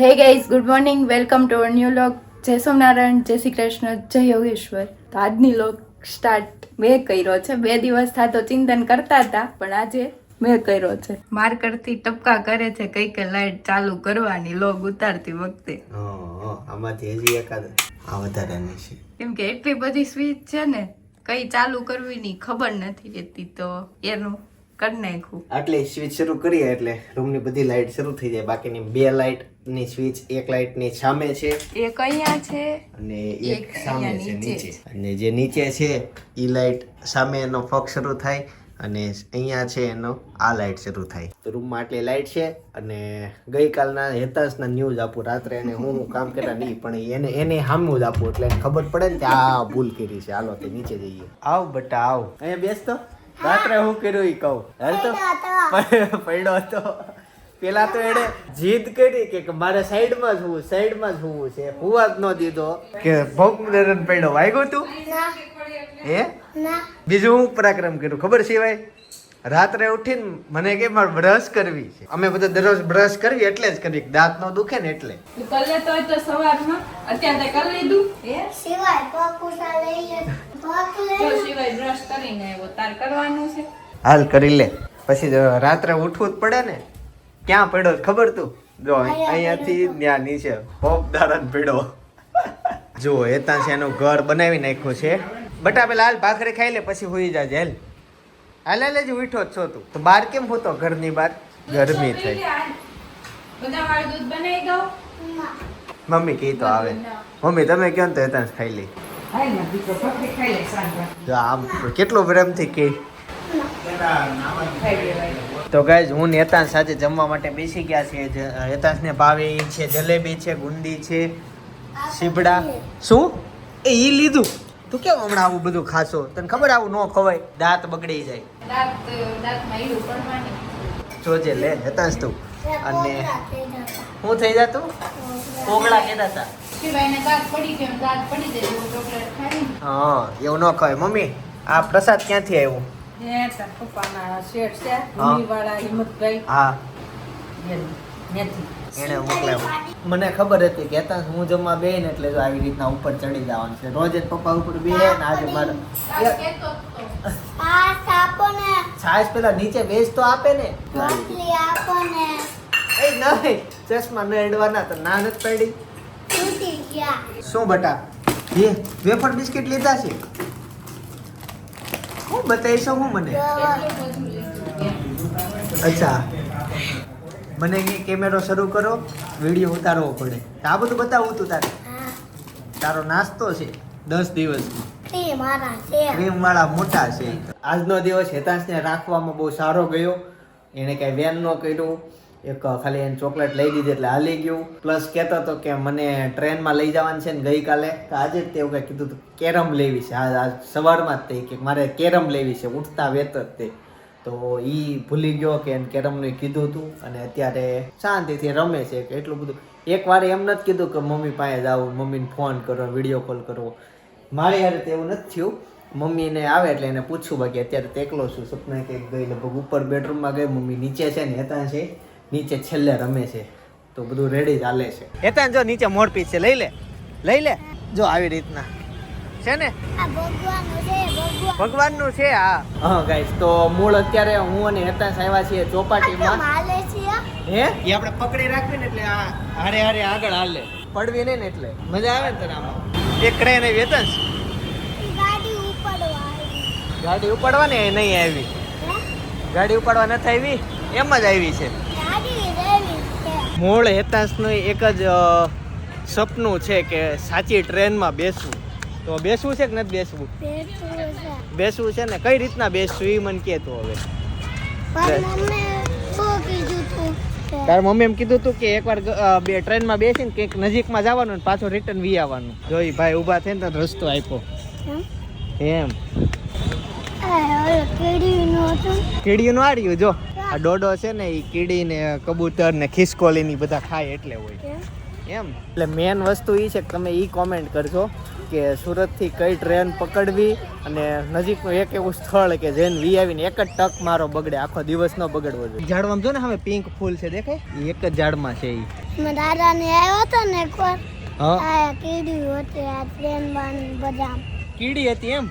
Hey guys good morning welcome to our new look જય સોમનારાયણ જય શ્રી કૃષ્ણ જય યોગેશ્વર તો આજની લોક સ્ટાર્ટ મેં કર્યો છે. બે દિવસ થા તો ચિંતન કરતા હતા પણ આજે મેં કર્યો છે. માર્કરથી ટપકા કરે છે કઈ કઈ લાઈટ ચાલુ કરવાની લોગ ઉતારતી વખતે. આમાંથી હજી એકાદ આ વધારાની છે. કેમ કે એટલી બધી સ્વિચ છે ને કઈ ચાલુ કરવી ની ખબર નથી રહેતી તો એનું કરી નાખું આટલી સ્વિચ શરૂ કરીએ એટલે રૂમની બધી લાઇટ શરૂ થઈ જાય. બાકીની બે લાઇટની સ્વિચ એક લાઇટની સામે છે. એક અહીંયા છે અને એક સામે છે નીચે. અને જે નીચે છે ઈ લાઇટ સામે એનો ફોક શરૂ થાય અને અહીંયા છે એનો આ લાઇટ શરૂ થાય. તો રૂમમાં આટલી લાઇટ છે અને ગઈકાલના હેતાસના ન્યૂઝ આપું. રાત્રે એને હું કામ કર્યા નહીં પણ એને એને હામું જ આપું. એટલે ખબર પડે ને કે આ ભૂલ કરી છે. હાલો તે નીચે જઈએ. આવ બટા આવ. અહીંયા બેસતો રાત્રે હું કર્યું એ કહું? હાલ તો. પડ્યો હતો. પેલા તો એણે જીદ કરી કે મારે સાઈડમાં જ હોવું સાઈડમાં જ હોવું છે. હુવા જ ન દીધો. કે ભોગ દરન પડ્યો. વાગ્યો તું? હે? બીજું હું પરાક્રમ કર્યું. ખબર સિવાય રાત્રે ઉઠીને મને કે મારે બ્રશ કરવી છે. અમે બધા દરરોજ બ્રશ કરવી એટલે જ કરવી દાંત નો દુખે ને એટલે. તું કરી તો સવારમાં અત્યારે કરી લીધું. હે? સિવાય પગુસા લઈએ તો સિવાય બ્રશ કરીને આવ્યો તાર કરવાનું છે? હાલ કરી લે. પછી રાત્રે ઉઠવું જ પડે ને ક્યાં પડ્યો ખબર તું? જો અહીંયાથી ત્યાં નીચે પોપ દારન પડ્યો. જો એતા છે એનું ઘર બનાવી નાખ્યું છે. બટા પેલા હાલ ભાખરી ખાઈ લે પછી હોઈ જાજે હેલ. હાલ હાલ જ ઉઠો છો તું. તો બહાર કેમ હોતો ઘરની બહાર ગરમી થઈ. બધા વાળું દૂધ બનાવી દઉં મમ્મી કી તો આવે. મમ્મી તમે ને તો એતા ખાઈ લે. જો આમ કેટલો પ્રેમથી કે. તો ગાઈઝ હું નેતાન સાથે જમવા માટે બેસી ગયા છે હેતાંશને ભાવે છે જલેબી છે ગુંદી છે સીબડા શું? એ લીધું? તું કેમ હમણાં આવું બધું ખાશો? તને ખબર આવું ન ખવાય? દાંત બગડી જાય. દાંત દાંતમાં ઈડું પડવાની જોજે લે હેતાંશ તું. અને હું થઈ જતું કોગળા કહેતા હતા. એવું હા એવું ન ખવાય. મમ્મી આ પ્રસાદ ક્યાંથી આવ્યો? મને ખબર હતી કે હેતાંશ હું જમવા બે ને એટલે જો આવી રીતના ઉપર ચડી જવાનું છે. રોજ જ પપ્પા ઉપર બે ને આજે મારે પાસ આપો ને. છાશ પેલા નીચે બેસ તો આપે ને. રોટલી આપો ને. એ નહીં ચશ્મા ન એડવાના તો ના નથી પડી. તૂટી ગયા. શું બટા? એ વેફર બિસ્કિટ લીધા છે? હું બતાવીશો હું મને. અચ્છા. મને કે કેમેરો શરૂ કરો વીડિયો ઉતારવો પડે. આ બધું બતાવું તું તારે. તારો નાસ્તો છે દસ દિવસ મોટા છે. આજનો દિવસ હેતાંશને રાખવામાં બહુ સારો ગયો. એને કઈ વેન ન કર્યું. એક ખાલી એને ચોકલેટ લઈ દીધી એટલે હાલી ગયું. પ્લસ કહેતો હતો કે મને ટ્રેનમાં લઈ જવાનું છે ને ગઈકાલે. આજે જ તે એવું કંઈ કીધું હતું કેરમ લેવી છે. આજ સવારમાં જ તે કે મારે કેરમ લેવી છે. ઉઠતા વેત જ તે. તો એ ભૂલી ગયો કે એને કેરમનું કીધું હતું. અને અત્યારે શાંતિથી રમે છે. કે એટલું બધું. એક વાર એમ નથી કીધું કે મમ્મી પાસે જાવું મમ્મીને ફોન કરો, વીડિયો કોલ કરવો. મારે યાર તે એવું નથી થયું. મમ્મીને આવે એટલે એને પૂછું બાકી અત્યારે તો એકલો છું. સપના કે ગઈ લગભગ ઉપર બેડરૂમમાં ગઈ. મમ્મી નીચે છે ને હેતા છે. નીચે છેલ્લે રમે છે. તો બધું રેડી ચાલે છે. હેતા જો નીચે મોડપી છે. લઈ લે. લઈ લે. જો આવી રીતના. છે ને? ભગવાન. નું છે હા. હા ગાઈસ તો મૂળ અત્યારે હું અને હેતાંશ આવ્યા છીએ ચોપાટીમાં. હે? એ આપણે પકડી રાખવી ને એટલે આ હારે હારે આગળ હાલે. પડવી નહીં ને એટલે. મજા આવે ને તને આમાં? એક ક્રેન આવી હેતાંશ ગાડી ઉપડવા ઉપાડવાની એ નહીં આવી? ગાડી ઉપાડવા નથી આવી? એમ જ આવી છે. મૂળ હેતાંશનું એક જ સપનું છે કે સાચી ટ્રેનમાં બેસવું. તો બેસવું છે કે નથી બેસવું? બેસવું છે. ને? કઈ રીતના બેસવું એ મને કે તો હવે. તાર મમ્મી એમ કીધું હતું કે એકવાર બે ટ્રેનમાં બેસીને કંઈક નજીકમાં જવાનું ને પાછો રિટર્ન વી આવવાનું. જોઈ ભાઈ ઊભા થઈને તો રસ્તો આપ્યો. એમ? કીડીનું આડ્યું જો. આ ડોડો છે ને એ કીડી ને કબૂતર ને ખિસકોલી ની બધા ખાય એટલે હોય. એમ? એટલે મેન વસ્તુ એ છે કે તમે એ કોમેન્ટ કરજો. કે સુરતથી કઈ ટ્રેન પકડવી અને નજીકનું એક એવું સ્થળ કે જેને વી આવીને એક જ ટક મારો બગડે આખો દિવસ નો બગડવો જોઈએ. ઝાડમાં જો ને હવે પિંક ફૂલ છે દેખાય? એક જ ઝાડમાં છે ઈ. દાદા દાદાને આવ્યો હતો ને એકવાર હા? આ કીડી હતી આ ટ્રેનમાં બદામ કીડી હતી એમ?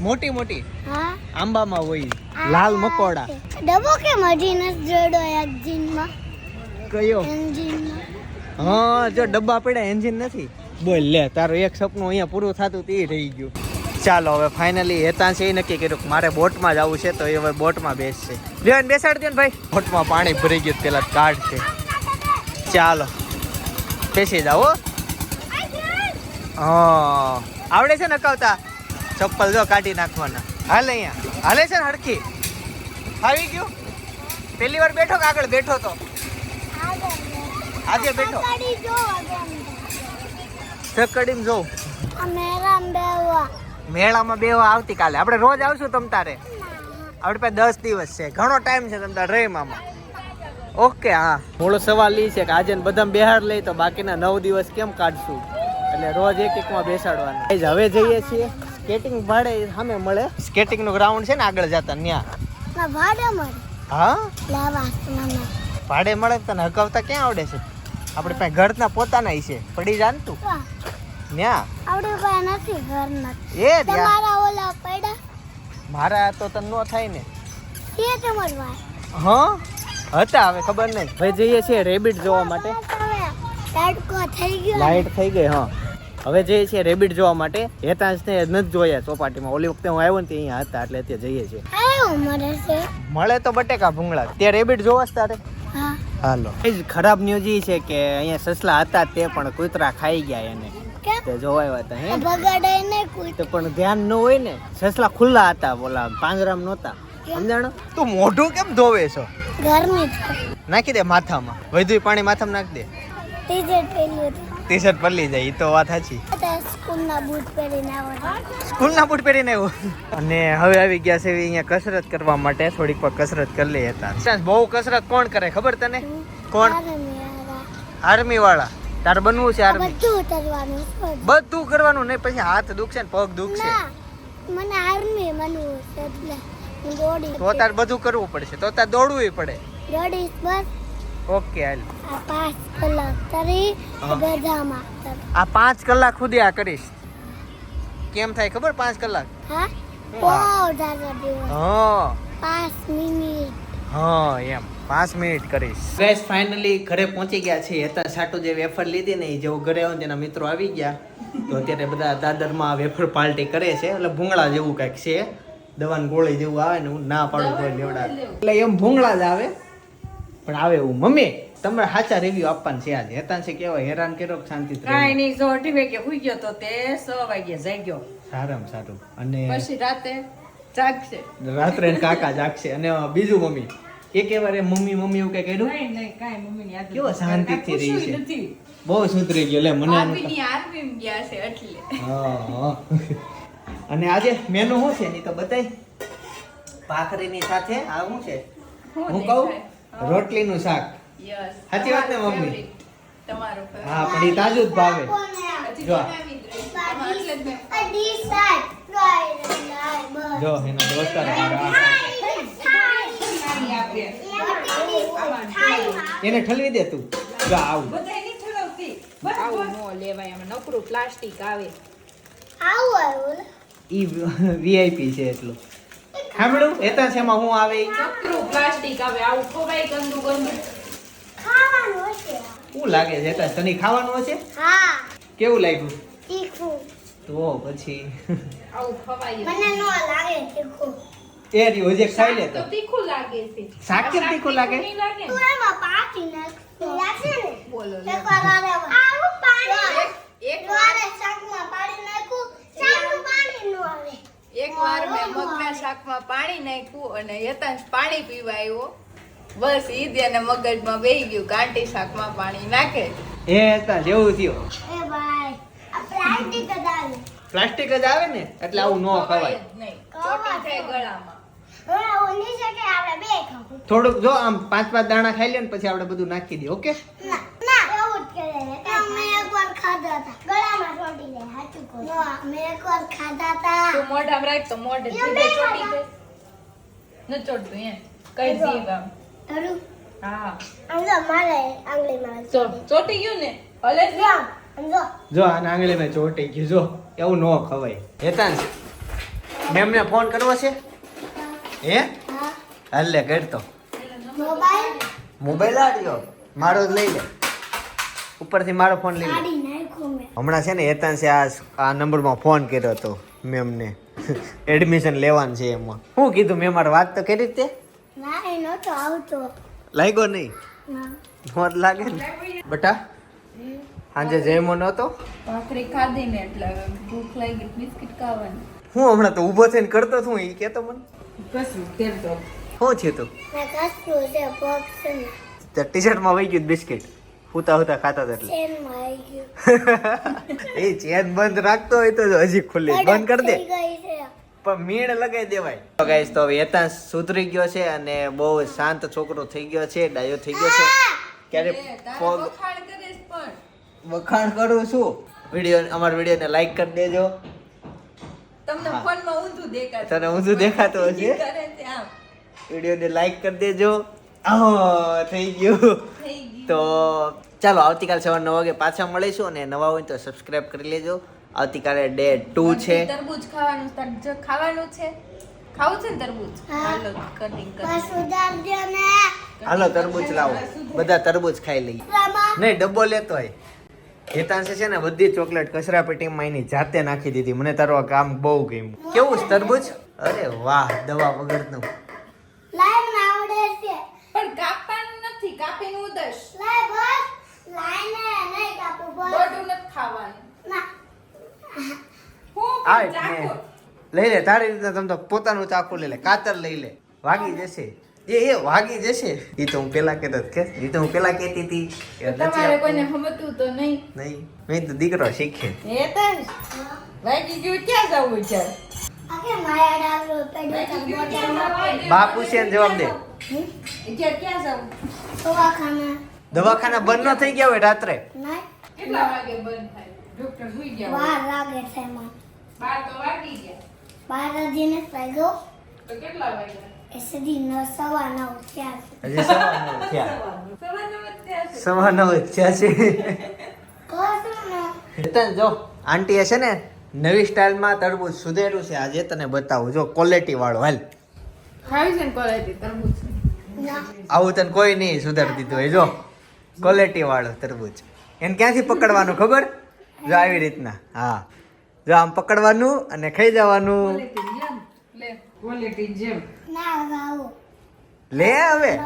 મોટી મોટી? હા. આંબામાં હોય લાલ મકોડા. ડબો કેમ હજી નથી જોડો એન્જિનમાં કયો? એન્જિનમાં હા જો ડબ્બા પડ્યા એન્જિન નથી? બોલ લે તારું એક સપનું અહીંયા પૂરું થતું તે રહી ગયું. ચાલો હવે ફાઇનલી હેતાંશે એ નક્કી કર્યું કે મારે બોટમાં જવું છે તો એ હવે બોટમાં બેસશે. લેવાને બેસાડ દો ને ભાઈ. બોટમાં પાણી ભરી ગયું પેલા કાઢ છે. ચાલો. બેસી જાઓ હો. હા. આવડે છે ને કવતા ચપ્પલ જો કાઢી નાખવાના. હાલ અહીંયા. હાલે છે ને હડકી? આવી ગયું? પેલી વાર બેઠો કે આગળ બેઠો તો? આજે બેઠો. ગાડી જો મેળામાં બેવા આવતીકાલે આપણે રોજ આવશું તમ તારે? આપણે પાસે દસ દિવસ છે. ઘણો ટાઈમ છે તમ તારે રે મામા. ઓકે હા. મૂળ સવાલ એ છે કે આજે બધા બિહાર લઈ તો બાકીના નવ દિવસ કેમ કાઢશું? એટલે રોજ એક એકમાં બેસાડવાનું હવે જઈએ છીએ. સ્કેટિંગ ભાડે સામે મળે. સ્કેટિંગનું ગ્રાઉન્ડ છે ને આગળ જતા ત્યાં. ભાડે મળે. હા? ભાડે મળે તને હકાવતા ક્યાં આવડે છે? આપણે પાસે ઘરના પોતાના છે. પડી જાન તું. ન્યા? આવડે પાસે નથી ઘરના. એ તમારા ઓલા પડ્યા? મારા તો તન નો થાય ને. તે તમાર ભાઈ. હા? હતા હવે ખબર નહીં. હવે જઈએ છીએ રેબિટ જોવા માટે. તડકો થઈ ગયો લાઈટ થઈ ગઈ હા. હવે જઈએ છીએ રેબિટ જોવા માટે. હેતાંશને નથી જોયા ચોપાટીમાં. ઓલી વખતે હું આવ્યો ને અહીંયા હતા એટલે ત્યાં જઈએ છીએ. મળે તો બટેકા ભૂંગળા. ત્યાં રેબિટ જોવા જ તારે. હાલો. એ જ ખરાબ ન્યૂઝ એ છે કે અહીંયા સસલા હતા તે પણ કૂતરા ખાઈ ગયા એને. તે જોવાયા હતા હે? બગાડે નહીં કોઈ તો પણ ધ્યાન ન હોય ને સસલા ખુલ્લા હતા બોલા પાંજરામ નહોતા. સમજાણો? તું મોઢું કેમ ધોવે છો? ગરમી નાખી દે માથામાં. વધુ પાણી માથામાં નાખી દે. ટી-શર્ટ પહેર્યું ટી શર્ટ પલ્લી જાય એ તો વાત સાચી. સ્કૂલ સ્કૂલના બૂટ પહેરીને આવો સ્કૂલના બૂટ પહેરીને આવ્યો અને હવે આવી ગયા છે અહીંયા કસરત કરવા માટે થોડીક વાર કસરત કરી લઈએ હતા બહુ કસરત કોણ કરે ખબર તને? કોણ? આર્મી વાળા. તાર બનવું છે આર્મી બધું કરવાનું નહીં પછી હાથ દુખશે ને પગ દુખશે. મને આર્મી બનવું છે એટલે દોડી તો તાર બધું કરવું પડશે તો તાર દોડવું પડે. દોડીશ બસ. ઓકે હાલ. આ પાંચ કલાક તરી બધામાં આ પાંચ કલાક સુધી આ કરીશ. કેમ થાય ખબર પાંચ કલાક? હા. પાંચ મિનિટ. હા એમ. પાંચ મિનિટ કરીશ. ગેસ ફાઇનલી ઘરે પહોંચી ગયા છે હતા સાટુ જે વેફર લીધી ને એ જેવો ઘરે આવે તેના મિત્રો આવી ગયા તો અત્યારે બધા દાદરમાં વેફર પાર્ટી કરે છે. એટલે ભૂંગળા જેવું કંઈક છે. દવાની ગોળી જેવું આવે ને હું ના પાડું કોઈ લેવડા એટલે એમ ભૂંગળા જ આવે. પણ આવે એવું. મમ્મી તમારે સાચા રિવ્યુ આપવાનું છે આજે. હેતા છે કેવા હેરાન કર્યો કે શાંતિ કાંઈ નહીં જો અઢી વાગે હુઈ ગયો તો તે સ વાગે જાગ્યો. સારામાં સારું. અને પછી રાતે જાગશે. રાત્રે કાકા જાગશે. અને બીજું મમ્મી? એક વારે મમ્મી મમ્મી એવું કઈ કર્યું? નહીં નહીં કાંઈ મમ્મીની યાદ કેવો શાંતિથી રહી છે. બહુ સુધરી ગયો લે મને તો- આર્મી ગયા છે એટલે. હા, હા. અને આજે મેનુ શું છે ની તો બતાય. ભાખરીની સાથે આ શું છે? હું કહું? રોટલીનું શાક. યસ સાચી વાત ને, મમ્મી? તમારો હા પણ એ તાજું જ ભાવે. જો. જ એના દોસ્તાર એને ઠલવી દે તું. જો આવું. બધાય નહીં ઠરાવતી. આવું નો લેવાય આમાં નકરું પ્લાસ્ટિક આવે. આવું આવ્યું ઈ વીઆઈપી છે એટલું. સાંભળું એતા છે એમાં હું આવે ઈ? નકરું પ્લાસ્ટિક આવે આવું ખવાય ગંદુ ગંદુ. ખાવાનું હશે. શું લાગે છે? એતા તને ખાવાનું હશે? હા. કેવું લાગ્યું? તીખું. તો પછી. આવું ખવાય. મને ન લાગે તીખું. એ રહ્યું હજી ખાઈ લે તો. તો તીખું લાગે છે. શાક કેમ તીખું લાગે? નહીં લાગે. તું એમાં પાકી નાખ લાગે ને? બોલો લે. એકવાર આરે આવું પાણી એક વાર. શાકમાં પાણી નાખું. શાકનું પાણી ન આવે. એક વાર મેં મગના શાકમાં પાણી નાખ્યું અને યતાંશ પાણી પીવા આવ્યો. બસ ઈ જ મગજમાં બેહી ગયું કાંટી શાકમાં પાણી નાખે. એ હતા જેવું થયું. એ ભાઈ આ પ્લાસ્ટિક જ આવે. પ્લાસ્ટિક જ આવે ને? એટલે આવું ન ખવાય. નહીં ચોટી થાય ગળામાં. થોડુંક જો આમ પાંચ પાંચ દાણા ખાઈ લે ને પછી આપણે બધું નાખી દઈએ ઓકે? ના ના એવું જ. કરે છે અમે એકવાર ખાધા હતા ગળામાં ચોંટી ગયું ને? ભલે જો આમ જો. જો આંગળીમાં ચોટી ગયું. જો એવું ન ખવાય. હેતાંશ મેમને ફોન કરવો છે? હે? હાલ લે કરતો. મોબાઈલ મોબાઈલ આડ્યો. મારો જ લઈ લે. ઉપરથી મારો ફોન લઈ લે. હમણાં છે ને હેતાંશે આ આ નંબરમાં ફોન કર્યો હતો મેમને. એડમિશન લેવાનું છે એમાં. શું કીધું મેં મારી વાત તો કરી જ તે. ના એ નહોતો આવતો લાગ્યો નહીં? મોત લાગે ને. બટા સાંજે જયમો નહોતો? ભાખરી ખાધી ને એટલે ભૂખ લાગી બિસ્કિટ ખાવાની. હું હમણાં તો ઊભો થઈને કરતો છું એ કહેતો મને. કશું? તેમ તો? શું થયું તું? મેં કશું છે તે ટી શર્ટમાં વહી ગયું બિસ્કિટ. હુતા હુતા ખાતા હતા એટલે. ચેનમાં આવી ગયું. એ ચેન બંધ રાખતો હોય તો હજી ખુલ્લી. બંધ કરી દે. થઈ ગઈ છે. પણ મીણ લગાવી દેવાય. તો ગાઈસ તો હવે સુધરી ગયો છે અને બહુ શાંત છોકરો થઈ ગયો છે ડાયો થઈ ગયો છે. ક્યારે પગ વખાણ કરીશ પણ. વખાણ કરું છું. વીડિયો અમારા વિડીયોને લાઈક કરી દેજો. તમને. ફોનમાં ઊંધું દેખાતું તને ઊંધું દેખાતું હશે? વિડીયોને લાઈક કરી દેજો. આહો થઈ ગયું. તો ચાલો આવતીકાલ સવાર નવ વાગે પાછા મળીશું અને નવા હોય તો સબસ્ક્રાઇબ કરી લેજો. આવતીકાલે ડે ટુ છે. તરબૂચ ખાવાનું ખાવાનું છે. ખાવું છે ને તરબૂચ? કટિંગ હાલો તરબૂચ લાવો. બધા તરબૂચ ખાઈ લઈએ. નહીં ડબ્બો લેતો હોય. હેતાંશે છે ને બધી ચોકલેટ કચરા પેટીમાં એની જાતે નાખી દીધી. મને તારું આ કામ બહુ ગમ્યું. કેવું છે તરબૂચ? અરે વાહ દવા વગરનું. લાઈન ના આવડે છે. પણ કાપવાનું નથી કાપીને ઉદર્શ લાઈ બસ લાઈને નહીં કાપું બસ. દોઢું નથી ખાવાનું. ના. હું આ. લઈ લે તારી રીતે તમે તો પોતાનું ચાકુ લઈ લે કાતર લઈ લે. વાગી જશે. એ એ વાગી જશે. એ તો હું પેલા કહેતો કે એ તો હું પેલા કહેતી હતી તમારે કોઈને સમજતું તો નહીં. નહીં. મેં તો દીકરો શીખે. એ તો વાગી ગયું ક્યાં જવું છે? આ કે મારા ડાબલો પેડો તો બોટલમાં બા પૂછે ને જવાબ દે. અત્યારે ક્યાં જવું? દવાખાના. દવાખાના બંધ ન થઈ ગયા હોય રાત્રે? કેટલા વાગે બંધ થાય? ડોક્ટર સુઈ ગયા હોય. વાર લાગે બાર તો વાગી ગયા. બાર હજીને તો કેટલા વાગ્યા? છે. સવા નવ સવારના નવ. જ થયા છે. કહું ને જો આંટીએ છે. ને નવી સ્ટાઇલમાં તરબૂચ સુધેર્યું છે. આજે તને બતાવું. જો ક્વોલિટી વાળું હાલ. ખાવી છે ને quality તરબૂચ. આવું તને કોઈ નહીં સુધારી દીધું હોય. જો ક્વોલિટી વાળો તરબૂચ. એને ક્યાંથી પકડવાનું ખબર? જો આવી રીતના. હા. જો આમ પકડવાનું અને ખાઈ જવાનું. ક્વોલિટી જેમ. લે ના આવો. લે હવે.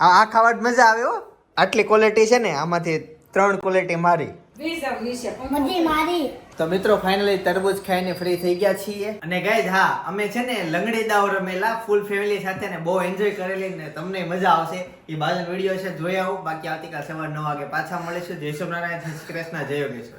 આ આ મજા આવે હો. આટલી ક્વોલિટી છે ને આમાંથી ત્રણ ક્વોલિટી મારી. તો મિત્રો ફાઇનલી તરબૂચ ખાઈને ફ્રી થઈ ગયા છીએ. અને ગાઈઝ હા અમે છે ને લંગડી દાવ રમેલા ફૂલ ફેમિલી સાથે ને બહુ એન્જોય કરેલી ને તમને મજા આવશે. એ બાજુ વીડિયો છે જોઈ આવું. બાકી આવતીકાલ સવાર નવ વાગે પાછા મળીશું. જય સોમનારાયણ જય શ્રી કૃષ્ણ જય યોગેશ્વર.